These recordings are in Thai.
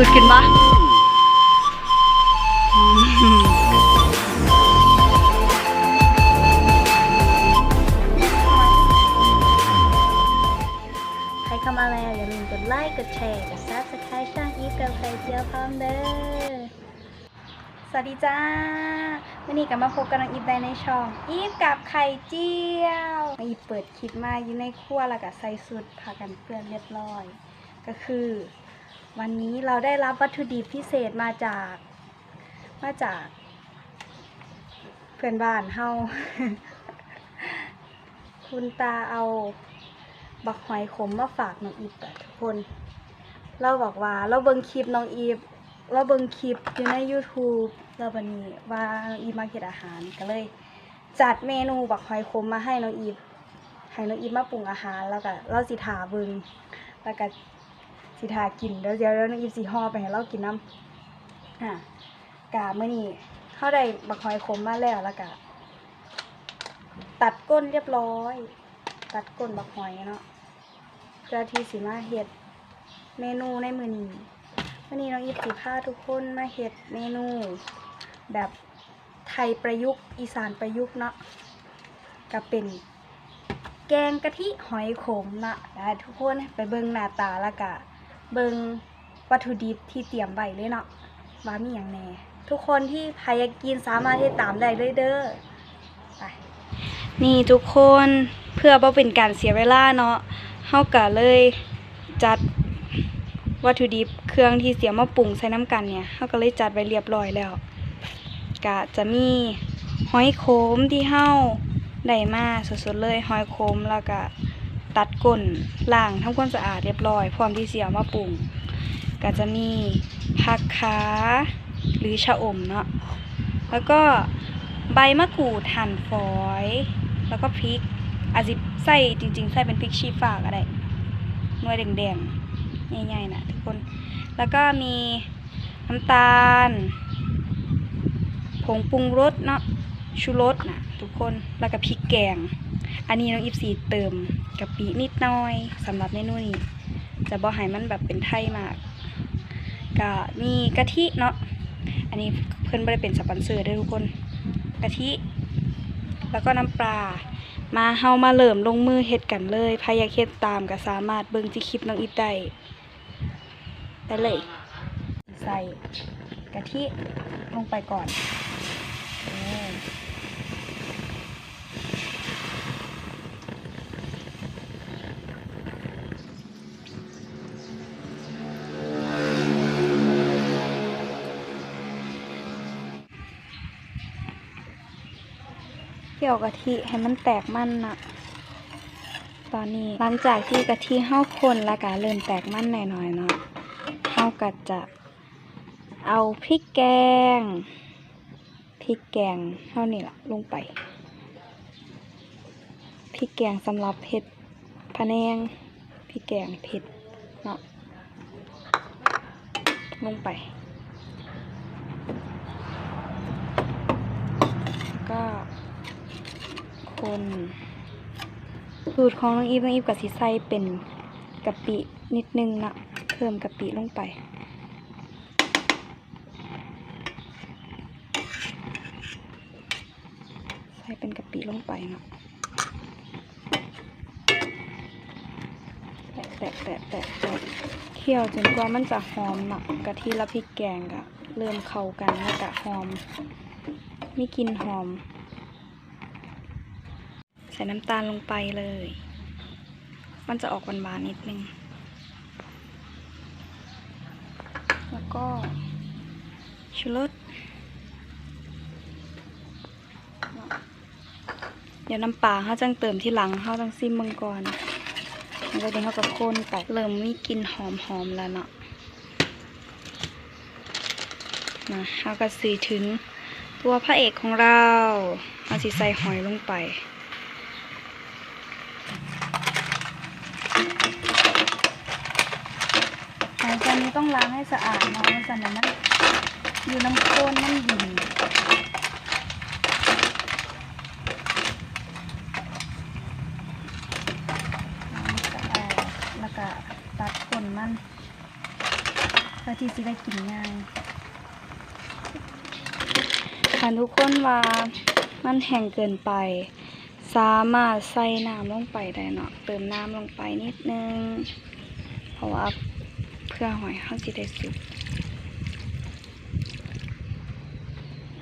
ูดกินปะใครเข้ามาแล้วอย่าลืมกดไลค์ กดแชร์ กดซับสไครต์ช่องอีฟกับใครเจียวพร้อมเด้อ สวัสดีจ้าวันนี้กลับมาพบกับน้องอีฟได้ในช่อง อีฟกับไข่เจียวน้อีฟเปิดคลิปมาอยู่ในครัวแล้วก็ใส่สุดพากันเปื้อนเรียบร้อย ก็คือ วันนี้เราได้รับวัตถุดิบพิเศษมาจาก มาจาก เพื่อนบ้านเฮา คุณตาเอา บักหอยขมมาฝากน้องอีฟอะทุกคน เราบอกว่าเราเบิ่งคลิปน้องอีฟเราเบิ่งคลิปอยู่ใน YouTube แล้ววันนี้ว่าน้องอีฟมาเฮ็ดอาหารก็เลย จัดเมนูบักหอยขมมาให้น้องอีฟให้น้องอีฟมาปรุงอาหารแล้วก็เราสิถาเบิ่งแล้วก็ สิถากินเดี๋ยวเดี๋ยวน้องอีฟสิห่อไปให้เรากินน้ำอะกะมื้อนี้เฮาได้บักหอยขมมาแล้วแล้วก็ตัดก้นเรียบร้อย ตัดก้นบักหอยเนาะเพื่อที่สิมาเฮ็ดเมนูในมือนี้วันนี้น้องอีฟสิพาทุกคนมาเฮ็ดเมนู แบบไทยประยุกต์อีสานประยุกต์เนาะก็เป็นแกงกะทิหอยขมนะทุกคนไปเบิ่งหน้าตาล้วก็ เบิงวัตถุดิบที่เตรียมไว้เลยเนาะว่ามีอย่างแน่ทุกคนที่ใครอยกินสามารถที่ตามได้เลยเด้อไปนี่ทุกคนเพื่อบ่เป็นการเสียเวลาเนาะเฮาก็เลยจัดวัตถุดิบเครื่องที่เสียมาปรุงใส่น้ำกันเนี่ยเขาก็เลยจัดไว้เรียบร้อยแล้วกะจะมีหอยโขมที่เฮาได้มาสดๆเลยหอยโขมแล้วก็ ตัดก้นล้างทำความสะอาดเรียบร้อย พร้อมที่เสียมาปรุงก็จะมีผักขาหรือชะอมเนาะแล้วก็ใบมะกรูดหั่นฝอย แล้วก็พริกอาจจะใส่จริง ๆ ใส่เป็นพริกชี้ฟ้าก็ได้หน่วยแดงๆใหญ่ๆนะทุกคน แล้วก็มีน้ำตาล ผงปรุงรสเนาะชูรสนะทุกคนแล้วก็พริกแกง อันนี้น้องอีฟซีเติมกะปินิดน่อยสำหรับเมนูนี้จะบ่ให้มันแบบเป็นไทยมากก็มีกะทิเนาะอันนี้เพื่อนไม่ได้เป็นสปอนเซอร์ด้วยทุกคนกะทิ แล้วก็น้ำปลามาเฮามาเริ่มลงมือเฮ็ดกันเลยใครอยาเฮ็ดตามก็สามารถเบิ่งที่คลิปน้องอีฟได้ได้เลย ใส่กะทิลงไปก่อน เกี่ยวกะทิให้มันแตกมันนะตอนนี้หลังจากที่กะทิเข้าคนแล้วก็เริ่มแตกมันหน่อยๆเนาะเราก็จะเอาพริกแกงพริกแกงเท่านี้ละลงไปพริกแกงสำหรับเผ็ดพะแนงพริกแกงเผ็ดเนาะลงไปก็ คนสูตรของน้องอีฟน้องอีฟกับสีใส่เป็นกะปินิดนึงนะเพิ่มกะปิลงไป ใส่เป็นกะปิลงไปนะแตะแตะแตะแตะแตะเคี่ยวจนกว่ามันจะหอมนะกะทิและพริกแกงก็เริ่มเข้ากันแล้วก็หอมมีกลิ่นหอม ส่น้ำตาลลงไปเลย มันจะออกหวานๆนิดนึง แล้วก็ชูรสเดี๋ยวน้ำปลาเขาจังเติมที่หลังเขาต้องซิมมังกรแล้วเดี๋ยวเขาก็คนไปเริ่มมีกลิ่นหอมๆแล้วเนาะนะเขาก็สีถึงตัวพระเอกของเรา เอาสีใส่หอยลงไป หลังจากนี้ ต้องล้างให้สะอาดเนาะมันสั่นนะมันอยู่น้ำโคลนมันหินล้างสะอาดแล้วก็ตัดขนมันเพื่อที่จะได้กินง่ายถ้าทุกคนว่ามันแห้งเกินไป สามารถใส่น้ำลงไปได้เนาะเติมน้ำลงไปนิดนึง เพราะว่า เพื่อหอยเขาสิได้สุก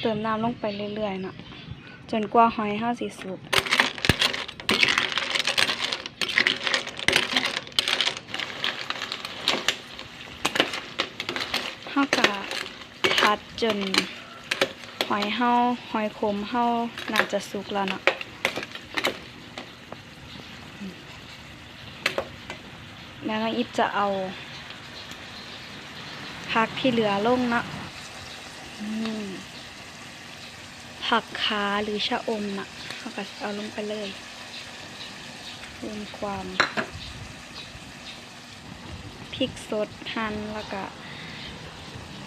เติมน้ำลงไปเรื่อยๆนะจนกว่าหอยเฮาสิสุกเฮาก็ผัดจนหอยเฮาหอยขมเฮาน่าจะสุกแล้วนะแล้วน้องอิฟจะเอา ผักที่เหลือลงเนาะผักขาหรือชะอมน่ะเขาก็เอาลงไปเลยเพิ่มความพริกสดหั่นแล้วก็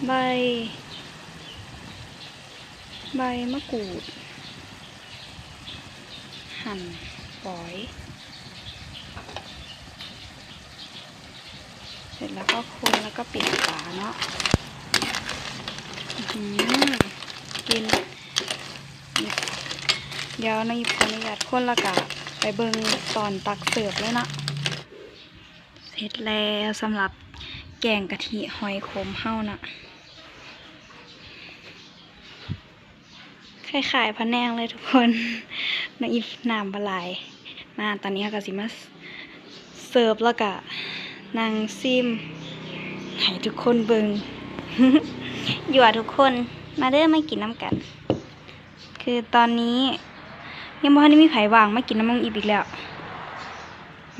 ใบ ใบมะกรูด หั่นปอย เสร็จแล้วก็คนแล้วก็ปิดฝาเนาะอื้อหือกินเดี๋ยวน้องหยิบขออนุญาตคนและกะไปเบิงตอนตักเสิร์ฟเลยนะเสร็จแล้วสำหรับแกงกะทิหอยขมเฮ้านะคล้ายๆพะแนงเลยทุกคนน้องอีฟน้ำบลายมาตอนนี้เราก็สิมาเสิร์ฟแล้วก็ นางซิมให้ทุกคนเบิงอยู่ทุกคนมาเด้อมากินน้ำกัน คือตอนนี้ ยังบ่ทันได้มีไผ่วางไมากินน้ำมันอีฟอีกแล้ว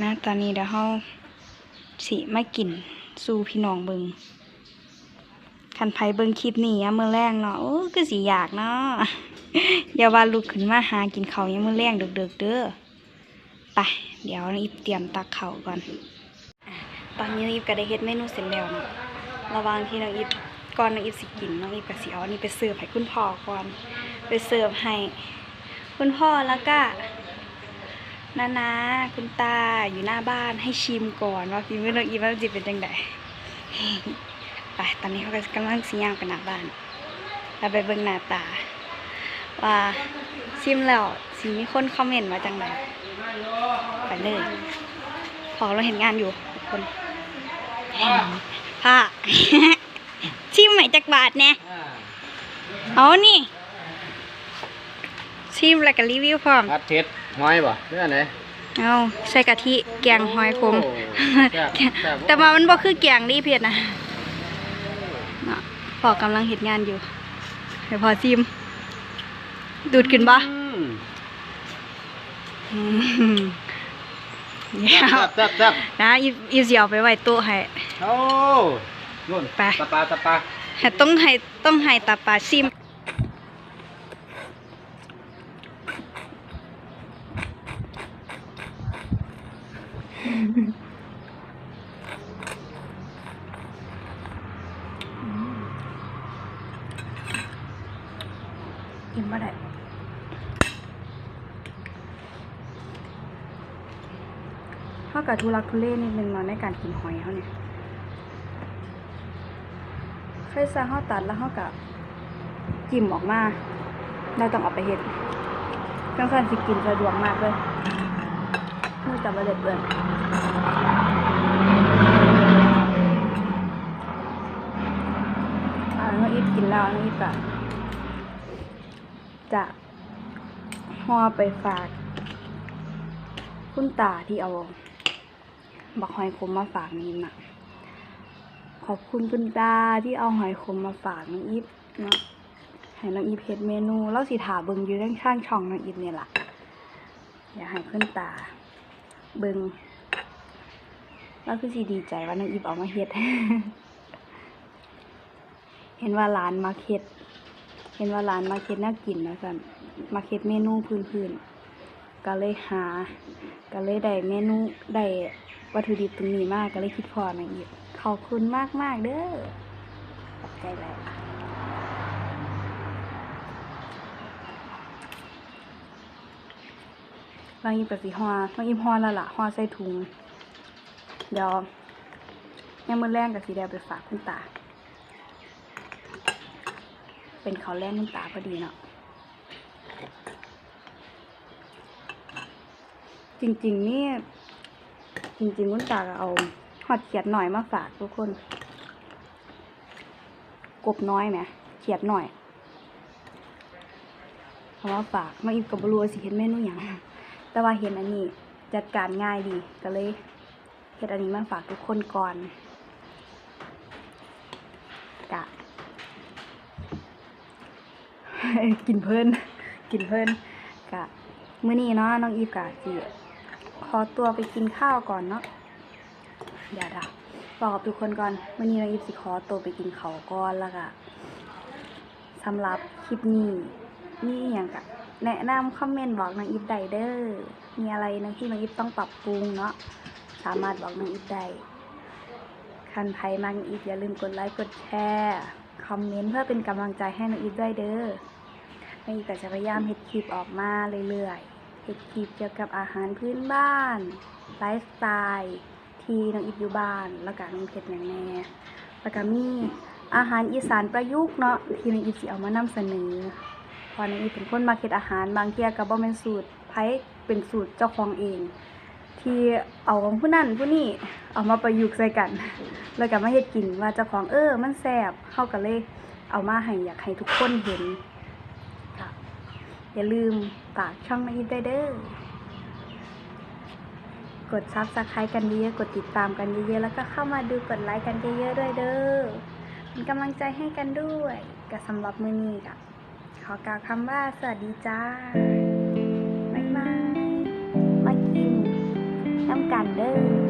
นะ ตอนนี้เดี๋ยวเฮาสิมากินสู่พี่น้องเบิงคันไผ่เบิงคลิปนี้ยามมื้อแรงเนาะโอ้คือสิอยากเนาะอย่าว่าลุกขึ้นมาหากินเขาวยามมื้อแรงดึกๆเด้อไปเดี๋ยวน้องอีฟเตรียมตักเขาก่อน ตอนนี้น้องอีฟก็ได้เฮ็ดเมนูเสร็จแล้วเนาะระหว่างที่น้องอีฟก่อนน้องอีฟสิกินน้องอีฟก็สิเอาอันนี้ไปเสิร์ฟให้คุณพ่อก่อน ไปเสิร์ฟให้ คุณพ่อแล้วก็นานาคุณตาอยู่หน้าบ้านให้ชิมก่อนว่าฝีมือน้องอีว่ามันจะเป็นจังไดไปตอนนี้เขากำลังสิย่างไปหน้าบ้านเราไปเบิ่งหน้าตา ว่าชิมแล้วสิมีคนคอมเมนต์มาจังไดไปเลยพอเราเห็นงานอยู่ทุกคน ผ้าชิมใหม่จักบาทแน่เอานี่ชิมแล้วก็รีวิวพร้อมผัดเผ็ดหอยบ่เรื่องไหนเอาใส่กะทิแกงหอยขมโอ้แซ่บแซ่บแต่ว่ามันบ่คือแกงดีเผ็ดนะเนาะพอกำลังเฮ็ดงานอยู่ เดี๋ยวพอชิม ดูดขึ้นบ่อืมอืมเดี๋ยวแซ่บแซ่บแซ่บนะอีอีสิเอาไปไว้โต๊ะให้ โอ้นุ่นไปตะปาตะปาให้ต้องให้ต้องให้ตาปลาชิม กินบ่ได้เท่ากับทุลักทุเลนิดนึงเนาะในการกินหอยเขาเนี่ย คยสั่งข้าตัดแล้วเขากับจิ้มออกมาเราต้องเอาไปเห็ดจังสันสิกินสะดวกมากเลยมือจับมาเด็ดเปื่อนอ่าน้องอีฟกินแล้วน้องอีฟก็จะห่อไปฝาก คุณตาที่เอาบักหอยขมมาฝากนี่นะ ขอบคุณคุณตาที่เอาหอยขมมาฝากน้องอีฟเนาะให้น้องอีฟเฮ็ดเมนูแล้วสิถาเบิงอยู่ข้างข้างช่องน้องอีฟเนี่ยล่ะอยากให้คุณตา เบิงแล้วคือสิดีใจว่าน้องอีฟเอามาเฮ็ด เห็นว่าร้านมาเฮ็ดเห็นว่าร้านมาเฮ็ดน่ากินนะสันมาเฮ็ดเมนูพื้นๆก็เลยหา ก็เลยได้เมนูได้ วัตถุดิบตรงนี้มากก็เลยคิดพอน้องอีฟขอบคุณมากมากเด้อขอบใจหลายบางอีปสิฮอบางอีฮอแล้วล่ะฮอใส่ถุง เดี๋ยวยังมือแรงกับสีแดงไปฝากคุณตา เป็นเขาแรงคุณตาพอดีเนาะจริงๆนี่ จริงๆคุณตาก็เอาหอดเขียดหน่อยมาฝากทุกคน กบน้อยไหมเขียดหน่อยเขามาฝากน้องอีฟกับบรัวสิเห็นเมนูอย่างแต่ว่าเห็นอันนี้จัดการง่ายดีก็เลยเห็ดอันนี้มาฝากทุกคนก่อนกะกินเพลินกินเพลินกะเมื้อนี้เนาะน้องอีฟกะสิข อตัวไปกินข้าวก่อนเนาะเดี๋ยวดาบอกกับทุกคนก่อนมื้อนี้น้องอีฟสิขอตัวไปกินเขาก่อนแล้วก็สำหรับคลิปนี้นี่อย่างกะแนะนำคอมเมนต์บอกน้องอีฟได้เด้อมีอะไรนะที่น้องอีฟต้องปรับปรุงเนาะสามารถบอกน้องอีฟได้คันไทยมักน้องอีฟอย่าลืมกดไลค์กดแชร์คอมเมนต์เพื่อเป็นกำลังใจให้น้องอีฟด้วยเด้อน้องอีฟก็จะพยายามเฮ็ดคลิปออกมาเรื่อยๆ เฮ็ดคลิปเกี่ยวกับอาหารพื้นบ้าน ไลฟ์สไตล์ที่น้องอีฟอยู่บ้าน แล้วก็น้องเฮ็ดอย่างแน่แล้วก็มีอาหารอีสานประยุกต์เนาะที่น้องอีฟสิเอามานำเสนอพราะน้องอีฟเป็นคนมาเฮ็ดอาหารบางเที่ยก็บ่แม่นสูตรไผเป็นสูตรเจ้าของเอง ที่เอาของผู้นั้นผู้นี้เอามาประยุกต์ใส่กัน แล้วก็มาเฮ็ดกินว่าเจ้าของเออมันแซ่บเฮาก็เลยเอามาให้อยากให้ทุกคนเห็น อย่าลืมฝากช่องนาอีฟได้วยเด้อกดซับสไครต์กันเยอะๆกดติดตามกันเยอะๆแล้วก็เข้ามาดูกดไลค์กันเยอะๆด้วยเด้อเป็นกำลังใจให้กันด้วยกับสำหรับมือนี้กับขอกล่าวคำว่าสวัสดีจ้าบ๊ายบายมากินน้ำกันเด้อ